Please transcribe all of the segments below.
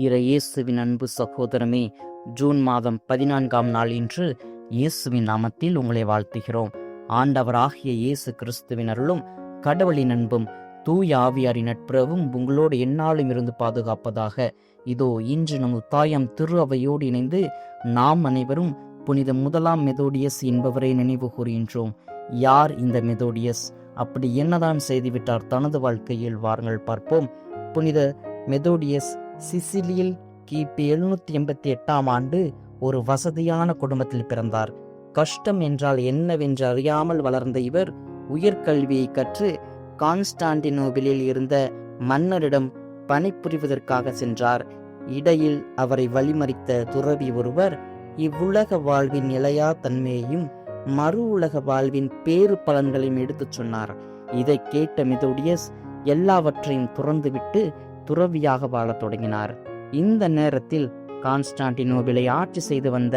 இயேசுவின் அன்பு சகோதரமே ஜூன் மாதம் பதினான்காம் நாள் இன்று இயேசுவின் நாமத்தில் உங்களை வாழ்த்துகிறோம். ஆண்டவராகிய இயேசு கிறிஸ்துவின் அருளும் கடவுளின் அன்பும் தூய ஆவியாரின் நட்புறவும் உங்களோடு எந்நாளும் இருந்து பாதுகாப்பதாக. இதோ இன்று நம் தாயம் திரு அவையோடு இணைந்து நாம் அனைவரும் புனித முதலாம் மெதோடியஸ் என்பவரை நினைவு கூறுகின்றோம். யார் இந்த மெதோடியஸ்? அப்படி என்னதான் செய்துவிட்டார் தனது வாழ்க்கையில்? வாருங்கள் பார்ப்போம். புனித மெதோடியஸ் சிசிலியில் கிபி எழுநூத்தி எண்பத்தி எட்டாம் ஆண்டு ஒரு வசதியான குடும்பத்தில் பிறந்தார். கஷ்டம் என்றால் என்னவென்று அறியாமல் வளர்ந்த இவர் உயர்கல்வியை கற்று கான்ஸ்டான்டினோபிளில் இருந்த மன்னரிடம் பணிபுரிவதற்காக சென்றார். இடையில் அவரை வழிமறித்த துறவி ஒருவர் இவ்வுலக வாழ்வின் நிலையா தன்மையையும் மறு உலக வாழ்வின் பேறு பலன்களையும் எடுத்துச் சொன்னார். இதை கேட்ட மெதோடியஸ் எல்லாவற்றையும் துறந்துவிட்டு துறவியாக வாழத் தொடங்கினார். இந்த நேரத்தில் கான்ஸ்டான்டினோபிளை ஆட்சி செய்து வந்த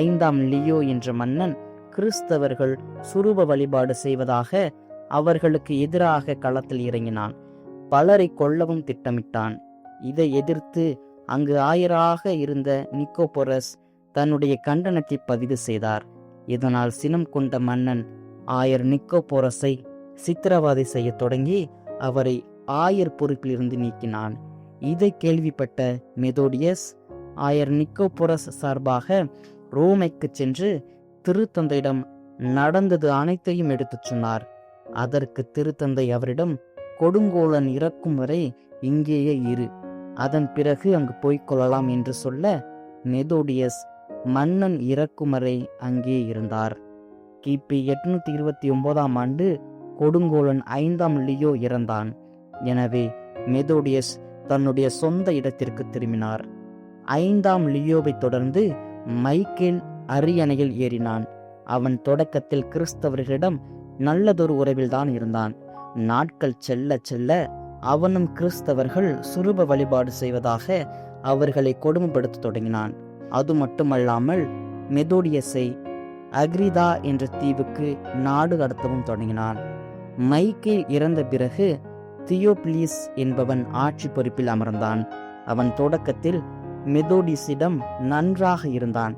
ஐந்தாம் லியோ என்ற மன்னன் கிறிஸ்தவர்கள் சுரூப வழிபாடு செய்வதாக அவர்களுக்கு எதிராக களத்தில் இறங்கினான். பலரை கொல்லவும் திட்டமிட்டான். இதை எதிர்த்து அங்கு ஆயராக இருந்த நிக்கோபொரஸ் தன்னுடைய கண்டனத்தை பதிவு செய்தார். இதனால் சினம் கொண்ட மன்னன் ஆயர் நிக்கோபோரஸை சித்திரவாதை செய்ய தொடங்கி அவரை ஆயர் பொறுப்பிலிருந்து நீக்கினான். இதை கேள்விப்பட்ட மெதோடியஸ் ஆயர் நிக்கோபுரஸ் சார்பாக ரோமைக்கு சென்று திருத்தந்தையிடம் நடந்தது அனைத்தையும் எடுத்துச் சொன்னார். அதற்கு திருத்தந்தை அவரிடம் கொடுங்கோலன் இறக்கும் வரை இங்கேயே இரு. அதன் பிறகு அங்கு கொள்ளலாம் என்று சொல்ல மெதோடியஸ் மன்னன் இறக்கும் வரை அங்கே இருந்தார். கிபி எட்நூத்தி இருபத்தி ஒன்பதாம் ஆண்டு கொடுங்கோலன் ஐந்தாம் லியோ இறந்தான். எனவே மெதோடியஸ் தன்னுடைய சொந்த இடத்திற்கு திரும்பினார். ஐந்தாம் லியோவை தொடர்ந்து மைக்கேல் அரியணையில் ஏறினான். அவன் தொடக்கத்தில் கிறிஸ்தவர்களிடம் நல்லதொரு உறவில்தான் இருந்தான். நாட்கள் செல்ல செல்ல அவனும் கிறிஸ்தவர்கள் சுரூப வழிபாடு செய்வதாக அவர்களை கொடுமைப்படுத்த தொடங்கினான். அது மட்டுமல்லாமல் மெதோடியஸை அக்ரிதா என்ற தீவுக்கு நாடு கடத்தவும் தொடங்கினான். மைக்கேல் இறந்த பிறகு தியோப்ளீஸ் என்பவன் ஆட்சி பொறுப்பில் அமர்ந்தான். அவன் தொடக்கத்தில் மெதோடிஸிடம் நன்றாக இருந்தான்.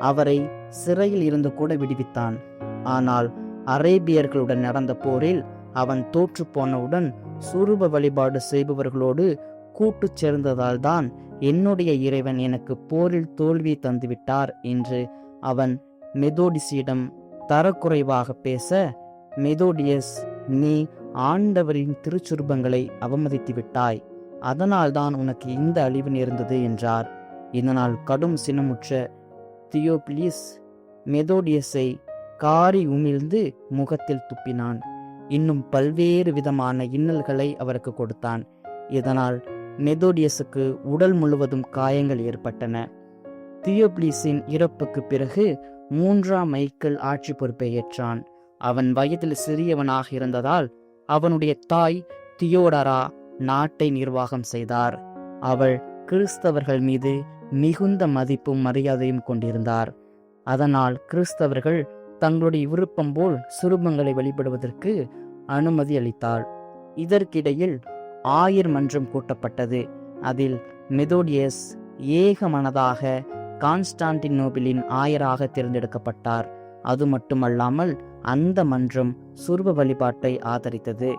அவரை சிறையில் இருந்து கூட விடுவித்தான். ஆனால் அரேபியர்களுடன் நடந்த போரில் அவன் தோற்று போனவுடன் சுரூப வழிபாடு செய்பவர்களோடு கூட்டுச் சேர்ந்ததால் தான் என்னுடைய இறைவன் எனக்கு போரில் தோல்வி தந்துவிட்டார் என்று அவன் மெதோடிஸிடம் தரக்குறைவாக பேச மெதோடியஸ் நீ ஆண்டவரின் திருச்சுருபங்களை அவமதித்து விட்டாய் அதனால்தான் உனக்கு இந்த அழிவு நேர்ந்தது என்றார். இதனால் கடும் சினமுற்ற தியோபிலிஸ் மெதோடியஸை காரி உமிழ்ந்து முகத்தில் துப்பினான். இன்னும் பல்வேறு விதமான இன்னல்களை அவருக்கு கொடுத்தான். இதனால் மெதோடியஸுக்கு உடல் முழுவதும் காயங்கள் ஏற்பட்டன. தியோப்ளீஸின் இறப்புக்கு பிறகு மூன்றாம் மைக்கேல் ஆட்சி பொறுப்பை ஏற்றான். அவன் வயதில் சிறியவனாக இருந்ததால் அவனுடைய தாய் தியோடரா நாட்டை நிர்வாகம் செய்தார். அவள் கிறிஸ்தவர்கள் மீது மிகுந்த மதிப்பும் மரியாதையும் கொண்டிருந்தார். அதனால் கிறிஸ்தவர்கள் தங்களுடைய விருப்பம் போல் சுரூபங்களை வழிபடுவதற்கு அனுமதி அளித்தாள். இதற்கிடையில் ஆயிர் மன்றம் கூட்டப்பட்டது. அதில் மெதோடியஸ் ஏகமனதாக கான்ஸ்டான்டினோபிளின் ஆயராக தேர்ந்தெடுக்கப்பட்டார். அது மட்டுமல்லாமல் அந்த மன்றம் சுருப வழிபாட்டை ஆதரித்தது.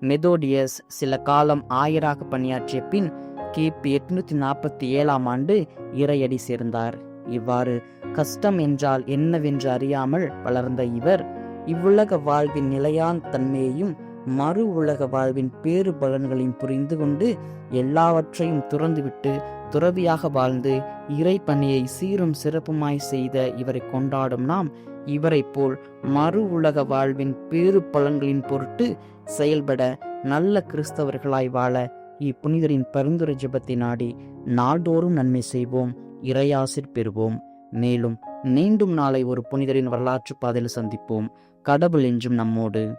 மெதோடியஸ் சில காலம் ஆயராக பணியாற்றிய பின் கிபி எட்நூத்தி நாற்பத்தி ஏழாம் ஆண்டு இறையடி சேர்ந்தார். இவ்வாறு கஷ்டம் என்றால் என்னவென்று அறியாமல் வளர்ந்த இவர் இவ்வுலக வாழ்வின் நிலையான் தன்மையையும் மறு உலக வாழ்வின் பேறு பலன்களையும் புரிந்து கொண்டு எல்லாவற்றையும் துறந்துவிட்டு துறவியாக வாழ்ந்து இறை பணியை சீரும் சிறப்புமாய் செய்த இவரை கொண்டாடும் நாம் இவரை போல் மறு உலக வாழ்வின் பேறு பலன்களின் பொருட்டு செயல்பட நல்ல கிறிஸ்தவர்களாய் வாழ இப்புனிதரின் பரிந்துரை ஜபத்தை நாடி நாள்தோறும் நன்மை செய்வோம் இறையாசிர் பெறுவோம். மேலும் மீண்டும் நாளை ஒரு புனிதரின் வரலாற்று பாதையில் சந்திப்போம். கடவுள் என்றும் நம்மோடு.